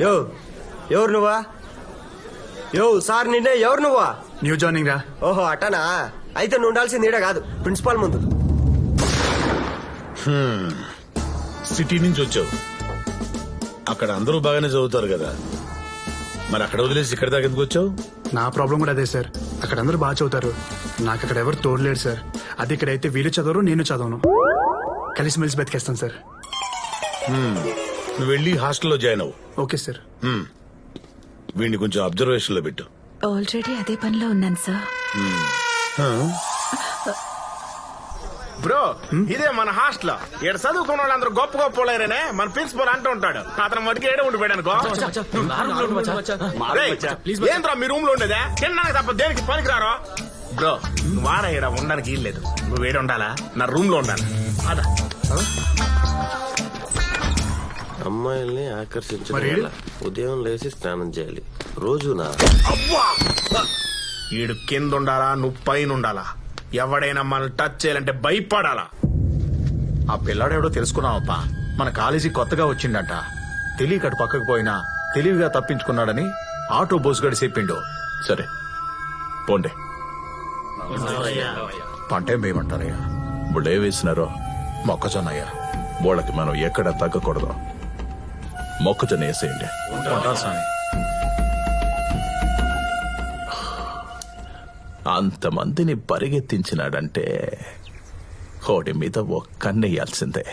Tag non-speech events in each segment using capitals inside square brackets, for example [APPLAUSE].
యో ఎవరు నువ్వా? యో సార్ నిన్నే ఎవరు నువ్వా? న్యూ జాయినింగ్ రా. ఓహో అట్టనా? అయితే నువ్వు ఉండాల్సింది ఈడ కాదు ప్రిన్సిపాల్ ముందు. సిటీ నుంచి వచ్చావు. అక్కడ అందరూ బాగానే చదువుతారు కదా. మరి అక్కడ వదిలేసి ఇక్కడ దాకా ఎందుకు వచ్చావు? నా ప్రాబ్లం కూడా అదే సార్. అక్కడ అందరూ బాగా చదువుతారు. నాకు అక్కడ ఎవరు తోడలేరు సార్. అది ఇక్కడైతే వీళ్ళు చదవరు నేను చదవను. కలిసి మెలిసి బతికేస్తాను సార్ నువ్వు వెళ్ళి హాస్టల్లో జాయిన్ అవ్వు. Okay sir. వీడిని కొంచెం అబ్జర్వేషన్లో పెట్టు. ఆల్రెడీ అదే పనిలో ఉన్నాను సార్. బ్రో ఇదే మన హాస్టల్. ఇక్కడ చదువుకున్న వాళ్ళందరూ గొప్ప గొప్ప వాళ్ళేనే మన ప్రిన్సిపల్ అంటూ ఉంటాడు. అతను మటుకు ఏడే ఉండిపోయాడు అనుకో. రేయ్, ఏంట్రా మీ రూమ్లో ఉండేదే? తినడానికి తప్ప దేనికి పనికిరారో? బ్రో నువ్వు ఆడ ఈడ ఉండడానికి ఏం లేదు. నువ్వు ఏడ ఉండాలా నా రూమ్లో ఉండాలి. అదా అమ్మాయిల్ని ఆకర్షించడం? వల్ల ఉదయం లేచి స్నానం చేయాలి. రోజునా? అవ్వా ఈడు కింద ఉండాలా నువ్వు పైన ఉండాలా ఎవడైనా మనల్ని టచ్ చేయాలంటే భయపడాలా? ఆ పిల్లాడెవడో తెలుసుకున్నావప్పా మన కాలేజీ కొత్తగా వచ్చిండంట తెలియక అటు పక్కకు పోయినా తెలివిగా తప్పించుకున్నాడని ఆటో బోస్ గడి చెప్పిండు. సరే పోండే. పంట ఏం వేయమంటారయ్యా? ఇప్పుడు ఏ వేసినారో? మొక్కజొన్నయ్యా. వాళ్ళకి మనం ఎక్కడ తగ్గకూడదు. మొక్కజొన్న వేసేయండి. అంతమందిని పరిగెత్తించినాడంటే కోడి మీద ఒక్కన్నేయాల్సిందే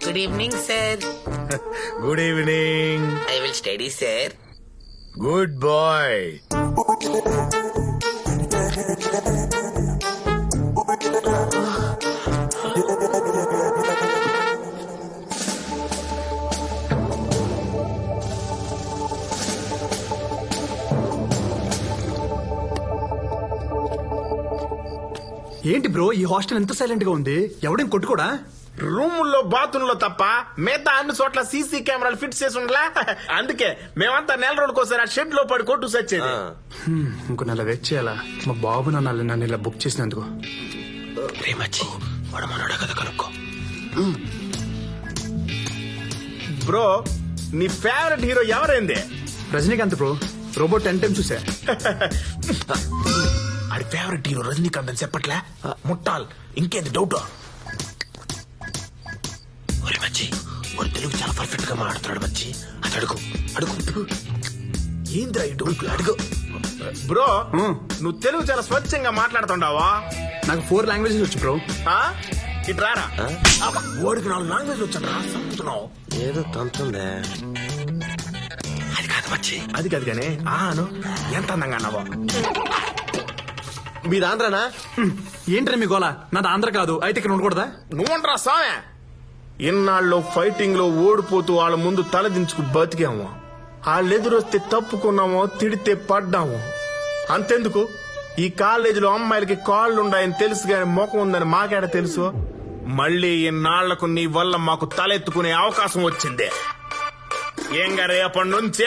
Good evening, sir. [LAUGHS] Good evening I will study, sir. Good boy ఏంటి బ్రో ఈ హాస్టల్ ఎంత సైలెంట్గా ఉంది? ఎవడేం కొట్టుకోడా? రూముల్లో బాత్రూంలో తప్ప మిగతా అన్ని చోట్ల సీసీ కెమెరాలు ఫిట్ చేసి ఉండలా? అందుకే మేమంతా నెల రోజులకోసారి ఆ షెడ్లో పడి కొట్టు సచ్చేది. హ్మ్, ఇంకో నెల వెయిట్ చేయాలా? మా బాబు నన్ను నన్ను ఇలా బుక్ చేసినందుకు. బ్రో నీ favourite hero ఎవరైంది? Rajinikanth bro robot ten times చూసా. [LAUGHS] ఆడి ఫేవరెట్ హీరో రజనీకాంత్ అని చెప్పట్లే? ముట్టాల్. ఇంకేంది డౌట్ ఒరే మచ్చి వాడు తెలుగు చాలా పర్ఫెక్ట్గా మాట్లాడుతున్నాడు మచ్చి అది అడుగు అడుగు. ఏంద్రా ఈ డౌట్ అడుగు. బ్రో నువ్వు తెలుగు చాలా స్వచ్ఛంగా మాట్లాడుతుండావా? నాకు ఫోర్ లాంగ్వేజెస్ వచ్చు బ్రో. ఆ? ఇటు రారా? ఓడికి నాలుగు లాంగ్వేజ్ వచ్చాను రా చంపుతున్నావు. ఏదో తంతుందే. అది కాదు మచ్చి అది కాదు కానీ ఆను ఎంత అందంగా అన్నావా మీరు ఆంధ్రనా? ఏంటని మీ గోల? నాది ఆంధ్ర కాదు. అయితే ఇక్కడ ఉండకూడదా? నువ్వుంట్రా సామె. ఇన్నాళ్ళు ఫైటింగ్లో ఓడిపోతూ వాళ్ళ ముందు తలదించుకు బతికాము. వాళ్ళు ఎదురొస్తే తప్పుకున్నామో తిడితే పడ్డాము. అంతెందుకు? ఈ కాలేజీలో అమ్మాయిలకి కాళ్ళు ఉన్నాయని తెలుసు గాని ముఖం ఉందని మాకేడ తెలుసు? మళ్ళీ ఇన్నాళ్ళకు నీ వల్ల మాకు తలెత్తుకునే అవకాశం వచ్చింది. ఏంగా రేపటి నుంచే?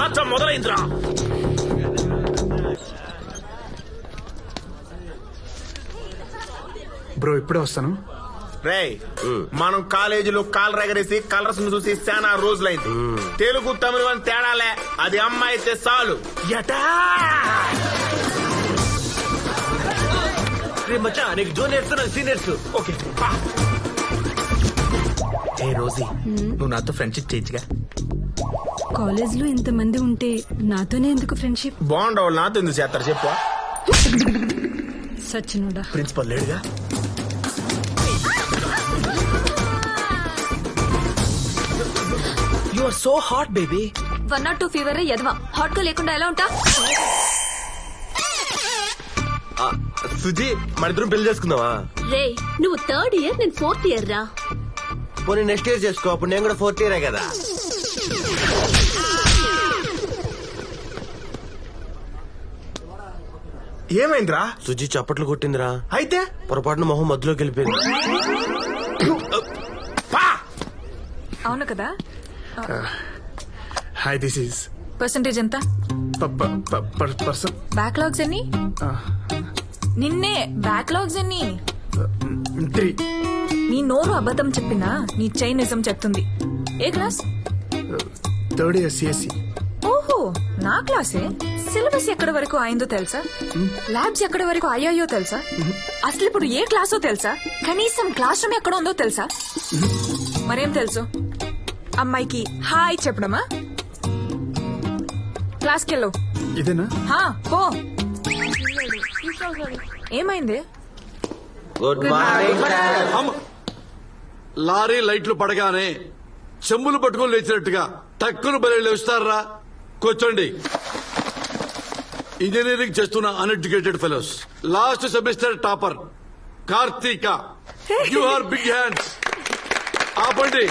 ఆట మొదలైందిరా. బ్రో ఇప్పుడే వస్తాను. రేయ్ మనం కాలేజీలో కాల్ రగరేసి కలర్స్ను చూసి చాలా రోజులైంది. తెలుగు తమిళ అని తేడాలే అది అమ్మాయి అయితే చాలు. ఎటా? మచ్చా నీకు జూనియర్స్ నాకు సీనియర్స్. ఓకే. ఏ రోజీ? నువ్వు నాతో ఫ్రెండ్షిప్ చేయొచ్చుగా. కాలేజ్లో ఇంతమంది ఉంటే నాతోనే ఎందుకు ఫ్రెండ్షిప్ బాగుండవు నాతో ఎందుకు చేస్తారు చెప్పు. సచ్చినోడా. Principal లేడుగా? You are so hot baby one not two fever ఎదవా హాట్గా లేకుండా ఎలా ఉంటా? సుజీ మన ఇద్దరం పెళ్ళి చేసుకుందావా రే నువ్వు థర్డ్ ఇయర్ నేను ఫోర్త్ ఇయర్ రా పోనీ నెక్స్ట్ ఇయర్ చేసుకో అప్పుడు నేను కూడా ఫోర్త్ ఇయరే కదా. ఏమైందిరా? సుజీ చప్పట్లు కొట్టిందిరా. అయితే? పొరపాటున మొహం మధ్యలోకి వెళ్ళిపోయింది. అవును కదా? హాయ్ దిస్ ఈస్ పర్సంటేజ్ ఎంత? పర్సన్ బ్యాక్లాగ్స్ ఎన్ని? నిన్నే బ్యాక్లాగ్స్ ఎన్ని? త్రీ నీ నోరు అబద్ధం చెప్పినా నీ చైన్ నిజం చెప్తుంది. ఏ క్లాస్? థర్డ్ ఇయర్ సిఎస్సి ఓహో నా క్లాసే? సిలబస్ ఎక్కడి వరకు అయిందో తెలుసా? ల్యాబ్స్ ఎక్కడి వరకు అయ్యాయో తెలుసా? అసలు ఇప్పుడు ఏ క్లాసో తెలుసా? కనీసం క్లాస్ రూమ్ ఎక్కడ ఉందో తెలుసా? మరేం తెలుసు? అమ్మాయికి హాయ్ చెప్పడమా? క్లాస్కి వెళ్ళు ఇదేనా? హా పో. ఏమైంది? గుడ్ మార్నింగ్ లారీ లైట్లు పడగానే చెమ్ములు పట్టుకుని లేచినట్టుగా టక్కును బలి లేస్తారా? కూర్చోండి. ఇంజనీరింగ్ చేస్తున్న uneducated fellows last semester topper Karthika. You are big hands ఆపండి.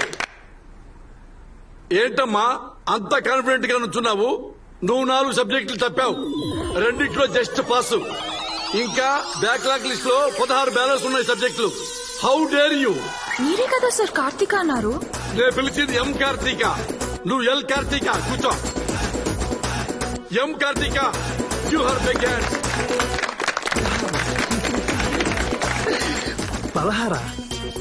ఏంటమ్మా అంత కాన్ఫిడెంట్గా నుంచున్నావు నువ్వు నాలుగు సబ్జెక్టులు తప్పావు. రెండిట్లో జస్ట్ పాస్ ఇంకా బ్యాక్లాగ్ లిస్ట్లో పదహారు బ్యాలెన్స్ ఉన్నాయి సబ్జెక్టులు హౌ డేర్ యూ మీరే కదా సార్ కార్తీక అన్నారు. నేను పిలిచింది ఎం కార్తీక? నువ్వు ఎల్ కార్తీక? కూర్చో. M Karthika? You her big hands పదహారా?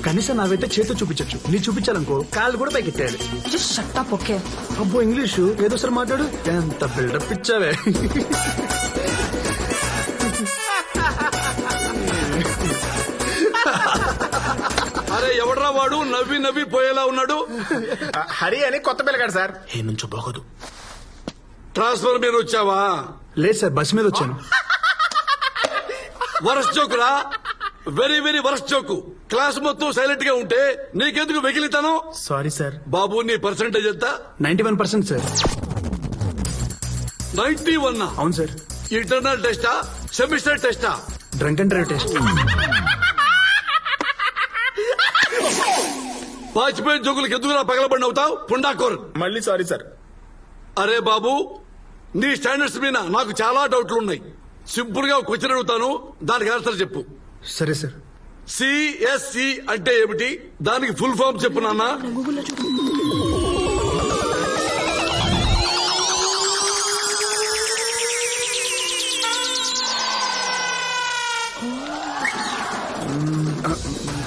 కనీసం నావైతే చేతితో చూపించచ్చు. నీ చూపించాలనుకో కాళ్ళు కూడా పైకెట్టాలి జస్ట్ షట్ అప్ ఓకే అబ్బో ఇంగ్లీషు? ఏదో సార్ మాట్లాడు? ఎంత బిల్డప్ ఇచ్చావే? వాడు నవ్వి నవ్వి పోయేలా ఉన్నాడు. హరి అని కొత్త పిల్లగాడు సార్. ఏ నుంచో బాగోదు ట్రాన్స్ఫర్ మీద వచ్చావా? లేదు సార్ బస్ మీద వచ్చాను. Worst జోకురా? Very very worst joke. Class మొత్తం సైలెంట్గా ఉంటే నీకెందుకు వెకిలితాను? Sorry sir. బాబు నీ పర్సంటేజ్ ఎంత? Ninety one percent sir. Ninety one అవును సార్. ఇంటర్నల్ టెస్టా semester టెస్టా drunk and drive test Vajpayee జోకులకు ఎందుకు పగలబడి అవుతావు? పుండాకోర్. మళ్ళీ సారీ సార్. అరే బాబు నీ స్టాండర్డ్స్ మీద నాకు చాలా డౌట్లు ఉన్నాయి. సింపుల్గా క్వశ్చన్ అడుగుతాను దానికి ఆన్సర్ చెప్పు. సరే సార్. సిఎస్సి అంటే ఏమిటి? దానికి ఫుల్ ఫామ్ చెప్పు నాన్న.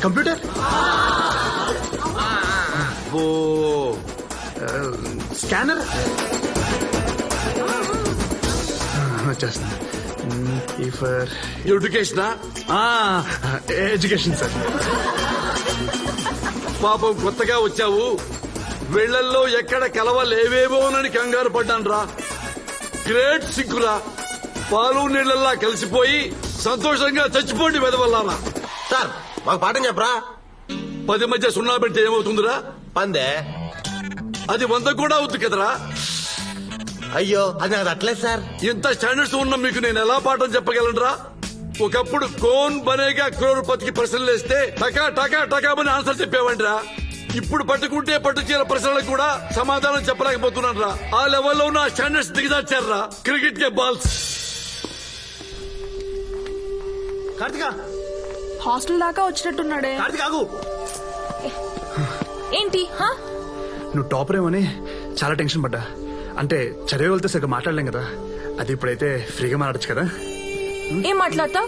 కంప్యూటర్? స్కానర్? వచ్చేస్తుంది ఈ ఫర్ ఎడ్యుకేషనా ఎడ్యుకేషన్ సార్ పాపం కొత్తగా వచ్చావు. వీళ్ళల్లో ఎక్కడ కలవలేవేమోనని కంగారు పడ్డాను రా. గ్రేట్ సిగ్గురా. పాలు నీళ్ళల్లా కలిసిపోయి సంతోషంగా చచ్చిపోండి వెదవల్లానా సార్ మాకు పాఠం చెప్పరా? పది మధ్య సున్నా పెడితే ఏమవుతుందిరా? పందే. అది వంద కూడా అవుతుంది కదరా. అయ్యో అది నాకు అట్లేదు సార్. ఇంత స్టాండర్డ్స్ ఉన్న మీకు నేను ఎలా పాఠం చెప్పగలనురా? ఒకప్పుడు కోన్ బనేగా క్రోర్పతికి ప్రశ్నలు వేస్తే టకా టకా టకామని ఆన్సర్ చెప్పేవంట్రా ఇప్పుడు పట్టుకుంటే పట్టు చీర ప్రశ్నలకు కూడా సమాధానం చెప్పలేకపోతున్నాను రా ఆ లెవెల్లో ఉన్న స్టాండర్డ్స్ దిగజార్చారా క్రికెట్ కే బాల్స్. కార్తిక! హాస్టల్ దాకా వచ్చినట్టున్నాడే. కార్తిక ఆగు. ఏంటి హా? నువ్వు టాపర్ ఏమని చాలా టెన్షన్ పడ్డా. అంటే చదివే వెళ్తే సరిగ్గా మాట్లాడలేం కదా. అది ఇప్పుడైతే ఫ్రీగా మాట్లాడచ్చు కదా. ఏం మాట్లాడతావు?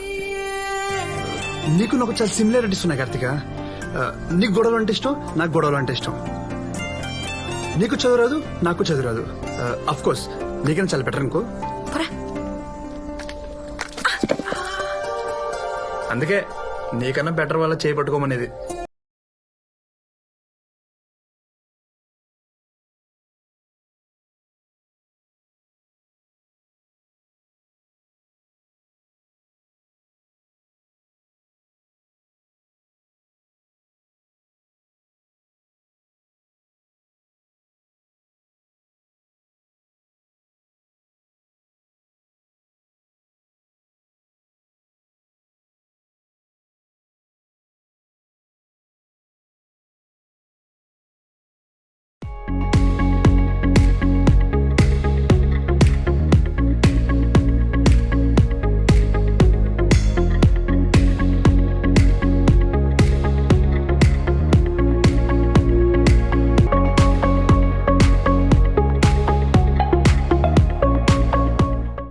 నీకు నాకు చాలా సిమిలారిటీస్ ఉన్నాయి కార్తిక. నీకు గొడవలు అంటే ఇష్టం నాకు గొడవలు అంటే ఇష్టం. నీకు చదువురాదు నాకు చదువురాదు అఫ్ కోర్స్ నీకైనా చాలా బెటర్ అనుకో. అందుకే నీకన్నా బెటర్ వాళ్ళ చేపట్టుకోమనేది